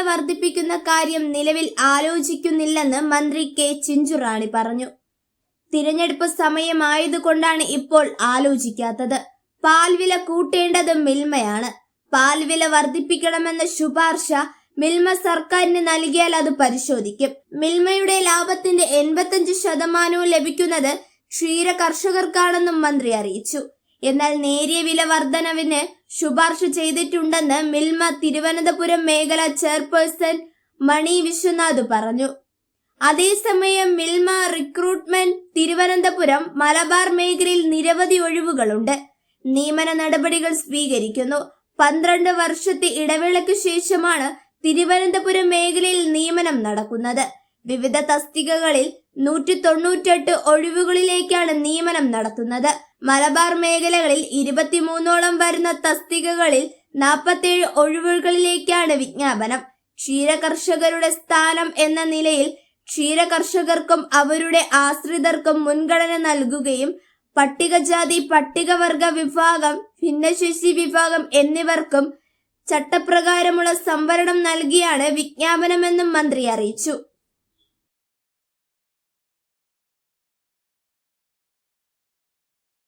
വർദ്ധിപ്പിക്കുന്ന കാര്യം നിലവിൽ ആലോചിക്കുന്നില്ലെന്ന് മന്ത്രി കെ ചിഞ്ചുറാണി പറഞ്ഞു. തിരഞ്ഞെടുപ്പ് സമയമായതുകൊണ്ടാണ് ഇപ്പോൾ ആലോചിക്കാത്തത്. പാൽവില കൂട്ടേണ്ടത് മിൽമയാണ്. പാൽവില വർദ്ധിപ്പിക്കണമെന്ന ശുപാർശ മിൽമ സർക്കാരിന് നൽകിയാൽ അത് പരിശോധിക്കും. മിൽമയുടെ ലാഭത്തിന്റെ എൺപത്തഞ്ച് ശതമാനവും ലഭിക്കുന്നത് ക്ഷീര കർഷകർക്കാണെന്നും മന്ത്രി അറിയിച്ചു. എന്നാൽ നേരിയ വില വർധനവിന് ശുപാർശ ചെയ്തിട്ടുണ്ടെന്ന് മിൽമ തിരുവനന്തപുരം മേഖല ചെയർപേഴ്സൺ മണി വിശ്വനാഥ് പറഞ്ഞു. അതേസമയം മിൽമ റിക്രൂട്ട്മെന്റ് തിരുവനന്തപുരം മലബാർ മേഖലയിൽ നിരവധി ഒഴിവുകളുണ്ട്. നിയമന നടപടികൾ സ്വീകരിക്കുന്നു. പന്ത്രണ്ട് വർഷത്തെ ഇടവേളയ്ക്ക് ശേഷമാണ് തിരുവനന്തപുരം മേഖലയിൽ നിയമനം നടക്കുന്നത്. വിവിധ തസ്തികകളിൽ നൂറ്റി തൊണ്ണൂറ്റെട്ട് ഒഴിവുകളിലേക്കാണ് നിയമനം നടത്തുന്നത്. മലബാർ മേഖലകളിൽ ഇരുപത്തിമൂന്നോളം വരുന്ന തസ്തികകളിൽ നാൽപ്പത്തേഴ് ഒഴിവുകളിലേക്കാണ് വിജ്ഞാപനം. ക്ഷീര കർഷകരുടെ സ്ഥാനം എന്ന നിലയിൽ ക്ഷീര കർഷകർക്കും അവരുടെ ആശ്രിതർക്കും മുൻഗണന നൽകുകയും പട്ടികജാതി പട്ടികവർഗ വിഭാഗം ഭിന്നശേഷി വിഭാഗം എന്നിവർക്കും ചട്ടപ്രകാരമുള്ള സംവരണം നൽകിയാണ് വിജ്ഞാപനമെന്നും മന്ത്രി അറിയിച്ചു.